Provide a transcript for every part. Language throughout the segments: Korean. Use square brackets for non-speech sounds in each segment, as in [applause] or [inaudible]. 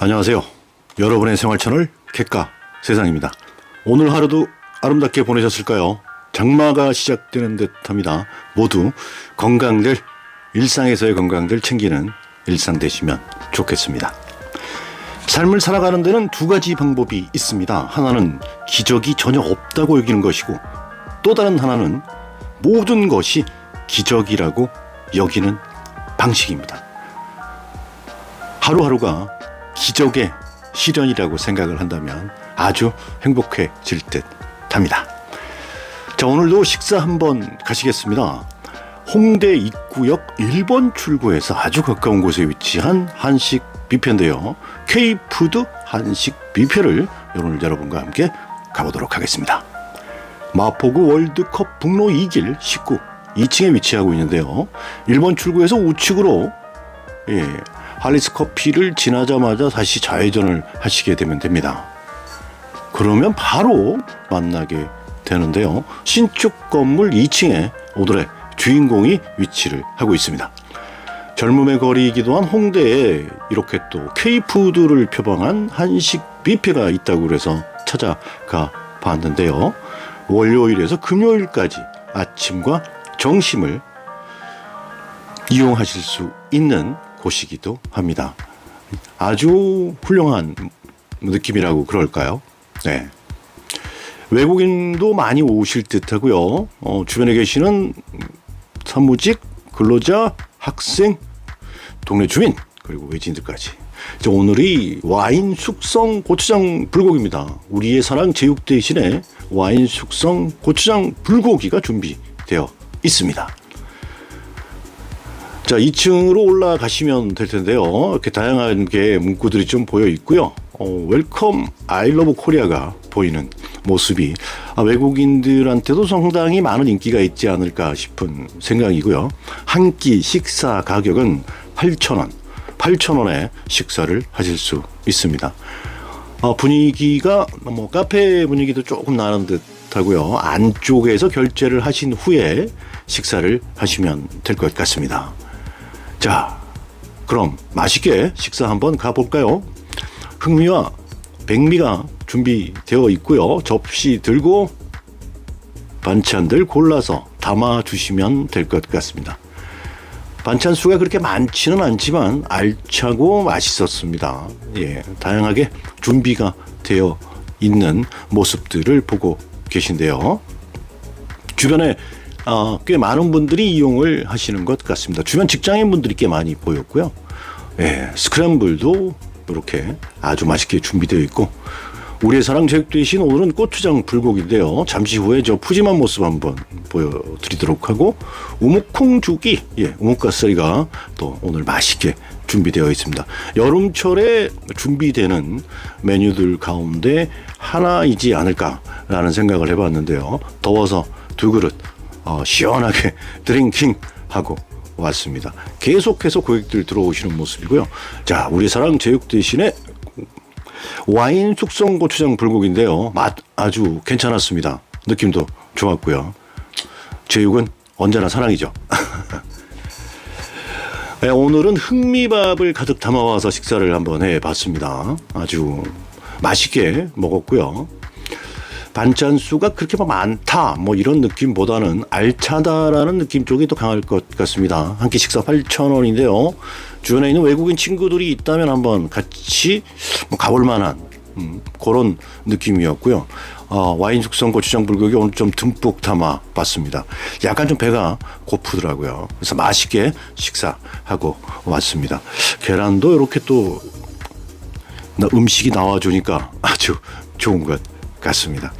안녕하세요. 여러분의 생활 채널 객가 세상입니다. 오늘 하루도 아름답게 보내셨을까요? 장마가 시작되는 듯합니다. 모두 건강들 일상에서의 건강들 챙기는 일상 되시면 좋겠습니다. 삶을 살아가는 데는 두 가지 방법이 있습니다. 하나는 기적이 전혀 없다고 여기는 것이고 또 다른 하나는 모든 것이 기적이라고 여기는 방식입니다. 하루하루가 기적의 실현이라고 생각을 한다면 아주 행복해질 듯 합니다. 자, 오늘도 식사 한번 가시겠습니다. 홍대 입구역 1번 출구에서 아주 가까운 곳에 위치한 한식 뷔페인데요. K푸드 한식 뷔페를 오늘 여러분과 함께 가보도록 하겠습니다. 마포구 월드컵 북로 2길 19 2층에 위치하고 있는데요. 1번 출구에서 우측으로 예, 할리스 커피를 지나자마자 다시 좌회전을 하시게 되면 됩니다. 그러면 바로 만나게 되는데요. 신축 건물 2층에 오늘의 주인공이 위치를 하고 있습니다. 젊음의 거리이기도 한 홍대에 이렇게 또 K푸드를 표방한 한식 뷔페가 있다고 그래서 찾아가 봤는데요. 월요일에서 금요일까지 아침과 점심을 이용하실 수 있는 곳이기도 합니다. 아주 훌륭한 느낌이라고 그럴까요? 네. 외국인도 많이 오실 듯 하고요. 어, 주변에 계시는 사무직, 근로자, 학생, 동네 주민 그리고 외지인들까지. 자, 오늘이 와인 숙성 고추장 불고기입니다. 우리의 사랑 제육 대신에 와인 숙성 고추장 불고기가 준비되어 있습니다. 자, 2층으로 올라가시면 될 텐데요. 이렇게 다양한 게 문구들이 좀 보여 있고요. 어, 웰컴 아이러브 코리아가 보이는 모습이 아, 외국인들한테도 상당히 많은 인기가 있지 않을까 싶은 생각이고요. 한 끼 식사 가격은 8,000원, 8,000원에 식사를 하실 수 있습니다. 어, 분위기가 뭐 카페 분위기도 조금 나는 듯하고요. 안쪽에서 결제를 하신 후에 식사를 하시면 될 것 같습니다. 자, 그럼 맛있게 식사 한번 가볼까요? 흑미와 백미가 준비되어 있고요. 접시 들고 반찬들 골라서 담아 주시면 될 것 같습니다. 반찬 수가 그렇게 많지는 않지만 알차고 맛있었습니다. 예, 다양하게 준비가 되어 있는 모습들을 보고 계신데요. 주변에 어, 꽤 많은 분들이 이용을 하시는 것 같습니다. 주변 직장인 분들이 꽤 많이 보였고요. 예, 스크램블도 이렇게 아주 맛있게 준비되어 있고 우리의 사랑 제육 대신 오늘은 고추장 불고기인데요. 잠시 후에 저 푸짐한 모습 한번 보여드리도록 하고 우묵콩죽이 예, 우묵가스리가 또 오늘 맛있게 준비되어 있습니다. 여름철에 준비되는 메뉴들 가운데 하나이지 않을까라는 생각을 해봤는데요. 더워서 두 그릇 어, 시원하게 [laughs] 드링킹 하고 왔습니다. 계속해서 고객들 들어오시는 모습이고요. 자, 우리 사랑 제육 대신에 와인 숙성 고추장 불고기인데요. 맛 아주 괜찮았습니다. 느낌도 좋았고요. 제육은 언제나 사랑이죠. [laughs] 네, 오늘은 흑미밥을 가득 담아와서 식사를 한번 해봤습니다. 아주 맛있게 먹었고요. 반찬 수가 그렇게 막 많다 뭐 이런 느낌보다는 알차다라는 느낌 쪽이 더 강할 것 같습니다. 한 끼 식사 8,000원인데요. 주변에 있는 외국인 친구들이 있다면 한번 같이 뭐 가볼 만한 음, 그런 느낌이었고요. 어, 와인 숙성 고추장 불고기 오늘 좀 듬뿍 담아 봤습니다. 약간 좀 배가 고프더라고요. 그래서 맛있게 식사하고 왔습니다. 계란도 이렇게 또 음식이 나와주니까 아주 좋은 것 같습니다.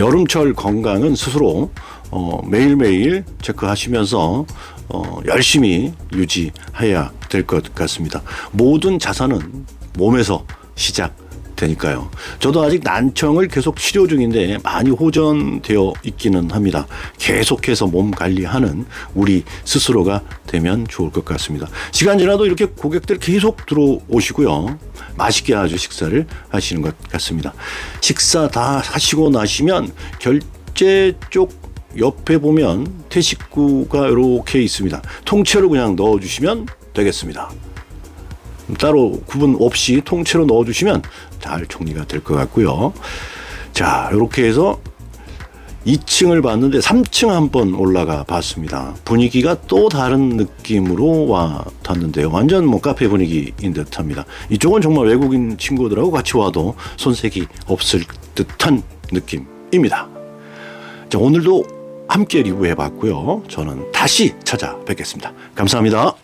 여름철 건강은 스스로 어, 매일매일 체크하시면서 어, 열심히 유지해야 될 것 같습니다. 모든 자산은 몸에서 시작 되니까요. 저도 아직 난청을 계속 치료 중인데 많이 호전되어 있기는 합니다. 계속해서 몸 관리하는 우리 스스로가 되면 좋을 것 같습니다. 시간 지나도 이렇게 고객들 계속 들어오시고요. 맛있게 아주 식사를 하시는 것 같습니다. 식사 다 하시고 나시면 결제 쪽 옆에 보면 퇴식구가 이렇게 있습니다. 통째로 그냥 넣어주시면 되겠습니다. 따로 구분 없이 통째로 넣어주시면 잘 정리가 될 것 같고요. 자, 이렇게 해서 2층을 봤는데 3층 한번 올라가 봤습니다. 분위기가 또 다른 느낌으로 와 닿는데요. 완전 뭐 카페 분위기인 듯합니다. 이쪽은 정말 외국인 친구들하고 같이 와도 손색이 없을 듯한 느낌입니다. 자, 오늘도 함께 리뷰해 봤고요. 저는 다시 찾아뵙겠습니다. 감사합니다.